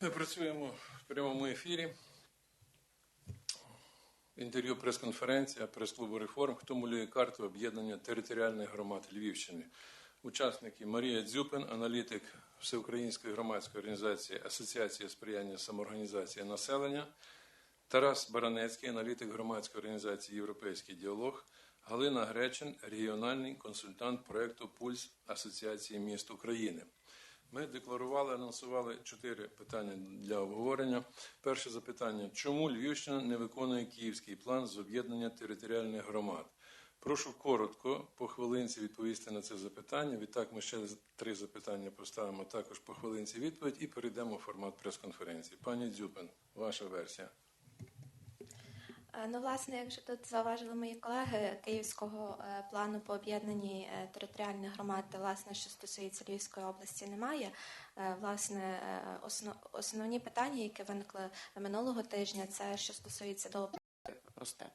Ми працюємо в прямому ефірі. Інтерв'ю прес-конференція прес-клубу реформ, хто карту об'єднання територіальних громад Львівщини. Учасники Марія Дзюпин, аналітик Всеукраїнської громадської організації Асоціація сприяння самоорганізації населення, Тарас Баранецький, аналітик громадської організації Європейський діалог, Галина Гречин, регіональний консультант проєкту Пульс Асоціації міст України. Ми декларували, анонсували чотири питання для обговорення. Перше запитання: чому Львівщина не виконує київський план з об'єднання територіальних громад? Прошу коротко по хвилинці відповісти на це запитання. Відтак ми ще три запитання поставимо також по хвилинці відповідь і перейдемо в формат прес-конференції. Пані Дзюпин, ваша версія. Е, Ну, власне, як вже тут зауважили мої колеги, київського е, плану по об'єднанні е, територіальних громад, власне, що стосується Львівської області, немає. Власне, основні питання, які виникли минулого тижня, це що стосується до росте.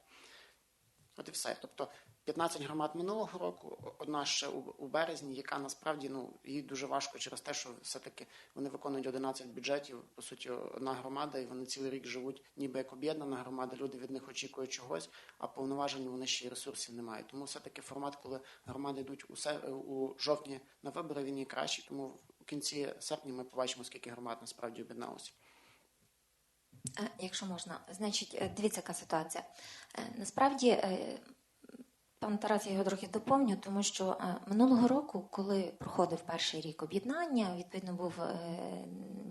От і все. Тобто 15 громад минулого року, одна ще у, березні, яка насправді ну їй дуже важко через те, що все-таки вони виконують 11 бюджетів, по суті, одна громада, і вони цілий рік живуть, ніби як об'єднана громада. Люди від них очікують чогось, а повноважень вони ще й ресурсів не мають. Тому все-таки формат, коли громади йдуть у, се- у жовтні на вибори, він є кращий. Тому в кінці серпня ми побачимо, скільки громад насправді об'єдналося. Е, Якщо можна, значить, е, дивіться, яка ситуація. Е, Насправді, пан Тарас я його трохи доповню, тому що е, минулого року, коли проходив перший рік об'єднання, відповідно був е,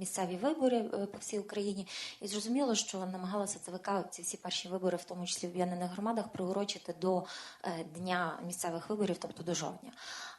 місцеві вибори е, по всій Україні, і зрозуміло, що намагалася ЦВК ці всі перші вибори, в тому числі в об'єднаних громадах, приурочити до е, дня місцевих виборів, тобто до жовтня.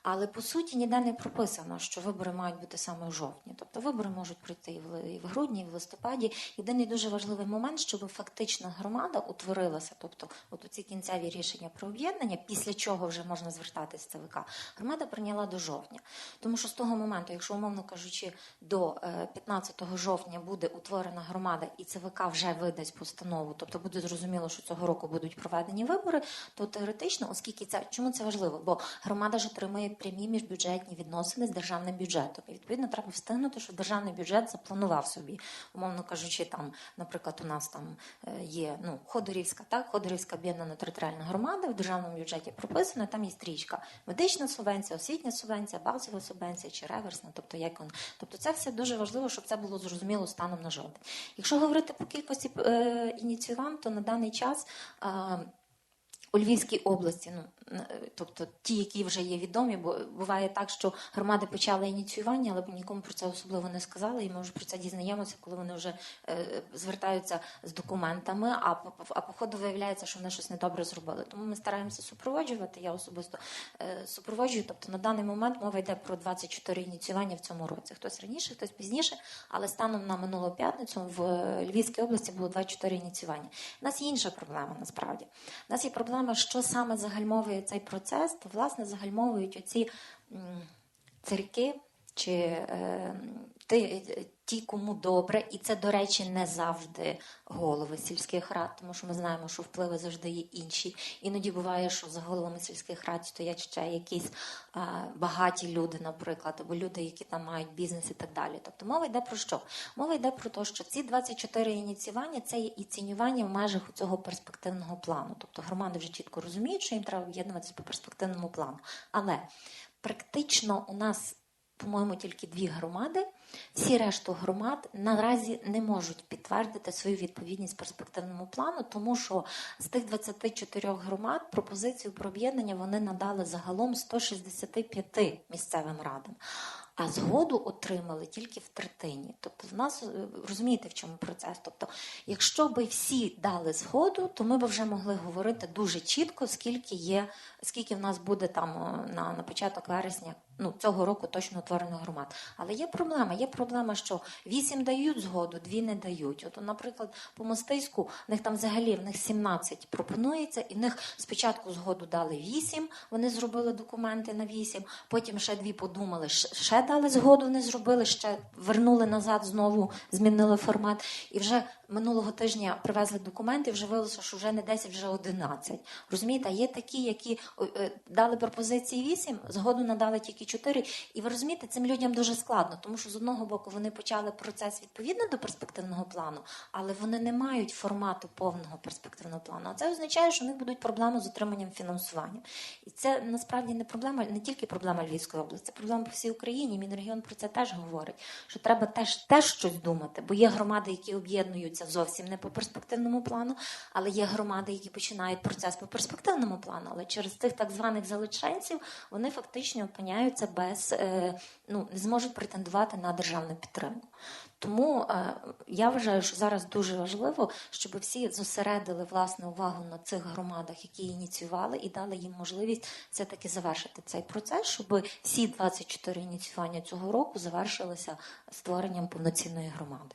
Але по суті ніде не прописано, що вибори мають бути саме у жовтні, тобто вибори можуть прийти і в грудні, і в листопаді. Єдиний дуже важливий момент, щоб фактично громада утворилася, тобто, от ці кінцеві рішення про об'єднання, після чого вже можна звертатись в ЦВК, громада прийняла до жовтня, тому що з того моменту, якщо умовно кажучи, до 15 16 жовтня буде утворена громада, і ЦВК вже видасть постанову, тобто буде зрозуміло, що цього року будуть проведені вибори. То теоретично, оскільки це чому це важливо? Бо громада ж отримує прямі міжбюджетні відносини з державним бюджетом. І відповідно треба встигнути, що державний бюджет запланував собі, умовно кажучи, там, наприклад, у нас там е, є ну Ходорівська, так Ходорівська об'єднана територіальна громада в державному бюджеті прописана. Там є стрічка, медична субвенція, освітня субвенція, базова субвенція чи реверсна, тобто як вона, тобто це все дуже важливо, щоб це було зрозуміло станом на жовтень. Якщо говорити по кількості е, ініціювань, то на даний час. е, у Львівській області, ну тобто ті, які вже є відомі, бо буває так, що громади почали ініціювання, але нікому про це особливо не сказали, і ми вже про це дізнаємося, коли вони вже е, звертаються з документами. А а по виявляється, що вони щось недобре зробили. Тому ми стараємося супроводжувати. Я особисто е, супроводжую. Тобто на даний момент мова йде про 24 ініціювання в цьому році. Хтось раніше, хтось пізніше, але станом на минулу п'ятницю в е, Львівській області було 24 ініціювання. У нас є інша проблема насправді. У нас є проблема, що саме загальмовує цей процес, то власне загальмовують оці цирки чи е, ті, кому добре, і це, до речі, не завжди голови сільських рад, тому що ми знаємо, що впливи завжди є інші. Іноді буває, що за головами сільських рад стоять ще якісь е, багаті люди, наприклад, або люди, які там мають бізнес і так далі. Тобто мова йде про що? Мова йде про те, що ці 24 ініціювання це є ініціювання в межах цього перспективного плану. Тобто громади вже чітко розуміють, що їм треба об'єднуватися по перспективному плану. Але практично у нас по-моєму, тільки дві громади. Всі решту громад наразі не можуть підтвердити свою відповідність перспективному плану, тому що з тих 24 громад пропозицію про об'єднання вони надали загалом 165 місцевим радам. А згоду отримали тільки в третині. Тобто, в нас е, розумієте, в чому процес. Тобто, якщо би всі дали згоду, то ми б вже могли говорити дуже чітко, скільки є, скільки в нас буде там е, на, на початок вересня ну, цього року точно утворено громад. Але є проблема. Є проблема, що вісім дають згоду, дві не дають. От, наприклад, по Мостиську в них там взагалі в них 17 пропонується, і в них спочатку згоду дали вісім. Вони зробили документи на вісім. Потім ще дві подумали, ще дали згоду, не зробили, ще вернули назад, знову змінили формат. І вже минулого тижня привезли документи. Вже виявилося, що вже не 10, вже 11. Розумієте, є такі, які е, дали пропозиції 8, згоду надали тільки тільки чотири. І ви розумієте, цим людям дуже складно, тому що з одного боку вони почали процес відповідно до перспективного плану, але вони не мають формату повного перспективного плану. А це означає, що у них будуть проблеми з отриманням фінансування. І це насправді не проблема, не тільки проблема Львівської області, це проблема по всій Україні. Мінрегіон про це теж говорить. Що треба теж теж щось думати, бо є громади, які об'єднуються зовсім не по перспективному плану, але є громади, які починають процес по перспективному плану. Але через цих так званих залишенців вони фактично опиняються без е, ну не зможуть претендувати на державну підтримку. Тому е, я вважаю, що зараз дуже важливо, щоб всі зосередили власне увагу на цих громадах, які ініціювали, і дали їм можливість все таки завершити цей процес, щоб всі 24 ініціювання цього року завершилися створенням повноцінної громади.